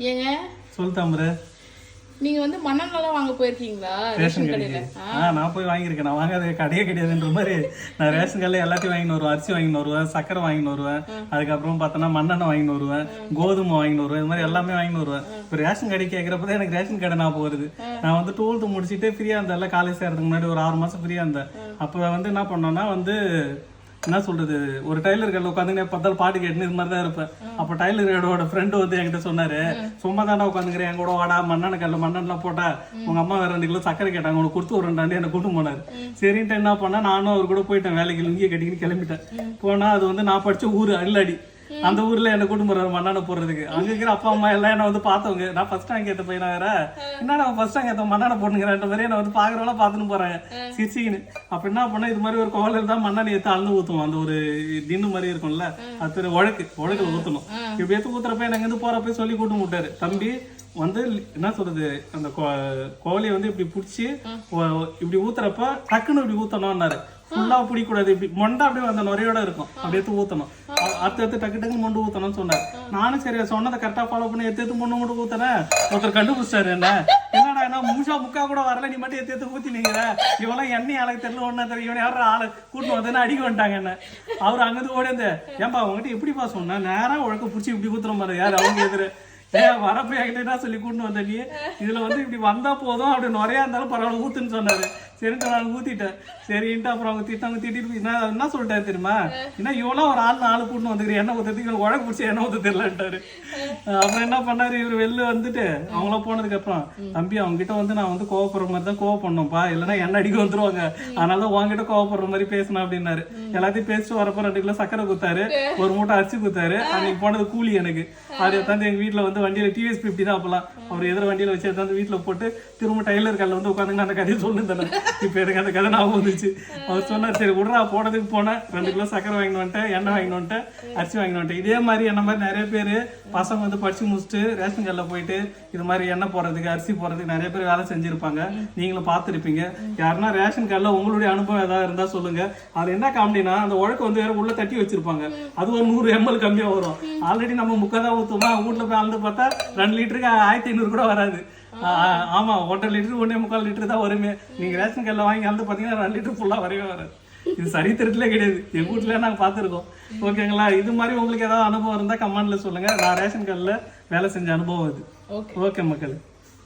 ஏங்க? சொல் தாமரை. நீங்க வந்து மண்ணெண்ணெல்லாம் வாங்க போயிருக்கீங்களா? ரேஷன் கடையில. ஆ. நான் போய் வாங்கியிருக்கேன். நான் வாங்காத கடையே கிடையாதுன்ற மாதிரி. நான் ரேஷன் கடையில் எல்லாத்தையும் வாங்கின்னு வருவேன். அரிசி வாங்கின்னு வருவேன். சக்கரை வாங்கின்னு வருவேன். அதுக்கப்புறம் பார்த்தோன்னா மண்ணெண்ணெய் வாங்கின்னு வருவேன். கோதுமை வாங்கின்னு வருவேன். இது மாதிரி எல்லாமே வாங்கின்னு வருவேன். இப்போ ரேஷன் கடை கேட்குறப்ப தான் எனக்கு ரேஷன் கடை நான் போகிறது நான் வந்து டுவெல்த்து முடிச்சுட்டு ஃப்ரீயாக இருந்தேன்ல காலேஜ் சேர்றதுக்கு முன்னாடி ஒரு ஆறு மாதம் ஃப்ரீயாக இருந்தேன். அப்போ வந்து என்ன பண்ணோன்னா வந்து என்ன சொல்றது? ஒரு டைலர் கடையில் உட்காந்து பத்தால் பாட்டு கேட்டுன்னு இது மாதிரி தான் இருப்பேன். அப்போ டைலர் கடையோட ஃப்ரெண்டு வந்து என்கிட்ட சொன்னாரு சும்மா தானே உட்காந்துக்கிறேன் என் கூட வாடா மண்ணெண்ண கல்ல மண்ணெண்ணெலாம் போட்டா உங்க அம்மா வேற ரெண்டு கிலோ சக்கரை கேட்டாங்க உனக்கு கொடுத்து ஒரு ரெண்டாண்டு என்னை கூட்டு போனார். சரின்ட்டு என்ன பண்ணா நானும் அவர் கூட போயிட்டேன் வேலைக்கு இங்கேயே கட்டிக்கின்னு கிளம்பிட்டேன். போனால் அது வந்து நான் படிச்ச ஊர் அல்லாடி அந்த ஊர்ல என்ன கூட்டு போறாரு? மண்ணெண்ண போடுறதுக்கு. அங்க இருக்கிற அப்பா அம்மா எல்லாம் என்ன வந்து பார்த்தவங்க. நான் ஃபர்ஸ்ட் ரேங்க் ஏத்த பையனா வேற. என்னடா ஃபர்ஸ்ட் ரேங்க் ஏத்த மண்ணெண்ண போட்டுங்கிறன்ற மாதிரி என்ன வந்து பாக்குறவங்கள பார்த்துன்னு போறாங்க. சிரிச்சிக்கின்னு அப்ப என்ன பண்ணா? இது மாதிரி ஒரு கோவிலில் தான் மண்ணெண்ணெய் ஏத்து அளந்து ஊத்துவோம் அந்த ஒரு தின்னு மாதிரி இருக்கும்ல. அது பேரு உழக்கு உழக்குல ஊத்தணும். இப்படி ஏத்து ஊத்துறப்ப எனக்கு வந்து போறப்ப சொல்லி கூட்டு விட்டாரு தம்பி வந்து என்ன சொல்றது? அந்த கோழியை வந்து இப்படி பிடிச்சி இப்படி ஊத்துறப்ப டக்குன்னு இப்படி ஊத்தணும்னாரு. ஃபுல்லா பிடிக்கூடாது. இப்படி மொண்டை அப்படியே அந்த நுரையோட இருக்கும். அப்படியே எடுத்து ஊற்றணும் அ- அடுத்து எடுத்து டக்கு டக்குன்னு மொண்டு ஊற்றணும்னு சொன்னார். நானும் சரி சொன்னதை கரெக்டாக ஃபாலோ பண்ணி எடுத்து எடுத்து மொண்டு மொண்டு ஊற்றுறேன் ஒருத்தர் கண்டுபிடிச்சாரு என்ன? என்னடா என்ன முழுசா முக்கா கூட வரல நீ மட்டும் எடுத்து எடுத்து ஊத்தினீங்கிற இவெல்லாம் எண்ணெய் ஆளுக்கு தெரியல ஒண்ணு தெரியல. இவன் யாரும் ஆளு? கூட்டு வந்தேன்னு அடிக்க வந்துட்டாங்க என்ன? அவர் அங்கேருந்து ஓடிந்து ஏன்பா அவங்ககிட்ட எப்படிப்பா சொன்னேன் நேராக உழக்க பிடிச்சி இப்படி ஊற்றுற மாதிரி யார் அவங்க எதிர? ஏன் வரப்போ என்கிட்ட என்ன சொல்லி கூட்டுன்னு வந்த நீ? இதில் வந்து இப்படி வந்தால் போதும் அப்படி நிறையா இருந்தாலும் பரவாயில்ல ஊத்துன்னு சொன்னாரு. சரின்ட்டு நான் ஊத்திட்டேன். சரின்ட்டு அப்புறம் அவங்க திட்டாங்க திட்டிட்டு என்ன என்ன சொல்லிட்டேன் தெரியுமா? என்ன இவ்வளோ ஒரு ஆள் நாலு கூட்டு வந்துக்கிறேன் எண்ணெய் ஊற்றுறதுக்கு எனக்கு உழக்கு பிடிச்சி எண்ணெய் ஊற்ற தெரியலன்ட்டாரு. அப்புறம் என்ன பண்ணாரு? இவர் வெளில வந்துட்டு அவங்கள போனதுக்கு அப்புறம் தம்பி அவங்க கிட்ட வந்து நான் வந்து கோவப்படுற மாதிரி தான் கோவப்படணும்ப்பா இல்லைன்னா எண்ணெய் அடிக்க வந்துருவாங்க. அதனால தான் உங்ககிட்ட கோவப்படுற மாதிரி பேசினேன் அப்படின்னாரு. எல்லாத்தையும் பேசிட்டு வரப்போ ரெண்டு கிலோ சக்கரை குத்தாரு. ஒரு மூட்டை அரிசி குத்தாரு. அன்னைக்கு போனது கூலி எனக்கு. அதை தந்து எங்க வீட்டில் வந்து வண்டியில டிவிஎஸ் பிப்டி தான் அப்பெல்லாம். அவர் எதிர வண்டியில் வச்சு எடுத்து வீட்டில் போட்டு திரும்ப டைலர் கல்ல வந்து உட்காந்துங்க அந்த கதையை சொல்லியிருந்தேன் இப்போ எனக்கு அந்த கதை ஞாபகம் வந்துச்சு. அவர் சொன்னார் சரி விட்றா போனதுக்கு போனேன். ரெண்டு கிலோ சக்கரை வாங்கிட்டு வந்துட்டேன் எண்ணெய் வாங்கிட்டு வந்துட்டேன் அரிசி வாங்கிட்டு வந்துட்டேன். இதே மாதிரி என்ன மாதிரி நிறைய பேர் பசங்க வந்து படிச்சு முடிச்சுட்டு ரேஷன் கல்ல போயிட்டு இது மாதிரி எண்ணெய் போடுறதுக்கு அரிசி போடுறதுக்கு நிறைய பேர் வேலை செஞ்சுருப்பாங்க. நீங்களும் பார்த்துருப்பீங்க. யாருன்னா ரேஷன் கார்டில் உங்களுடைய அனுபவம் ஏதாவது இருந்தால் சொல்லுங்க. அது என்ன காமெடினா அந்த உழக்கு வந்து வேற உள்ளே தட்டி வச்சுருப்பாங்க. அது ஒரு நூறு எம்எல் கம்மியாக வரும். ஆல்ரெடி நம்ம முக்கதான் ஊத்துமா வீட்டில் போய் அளந்து பார்த்தா ரெண்டு லிட்டருக்கு ஆயிரத்தி ஐநூறு கூட வராது. ஆமா ஒன்றரை லிட்டர் ஒன்னே முக்கால் லிட்டர் தான் வருமே. நீங்க ரேஷன் கல்ல வாங்கி அளந்து பாத்தீங்கன்னா ரெண்டு லிட்டர் ஃபுல்லா வரவே வராது. இது சரித்திரத்திலே கிடையாது. எங்க வீட்டுல நாங்க பார்த்துருக்கோம். ஓகேங்களா? இது மாதிரி உங்களுக்கு ஏதாவது அனுபவம் இருந்தா கமெண்ட்ல சொல்லுங்க. நான் ரேஷன் கல்ல வேலை செஞ்ச அனுபவம் ஓகே. ஓகே மக்கள்.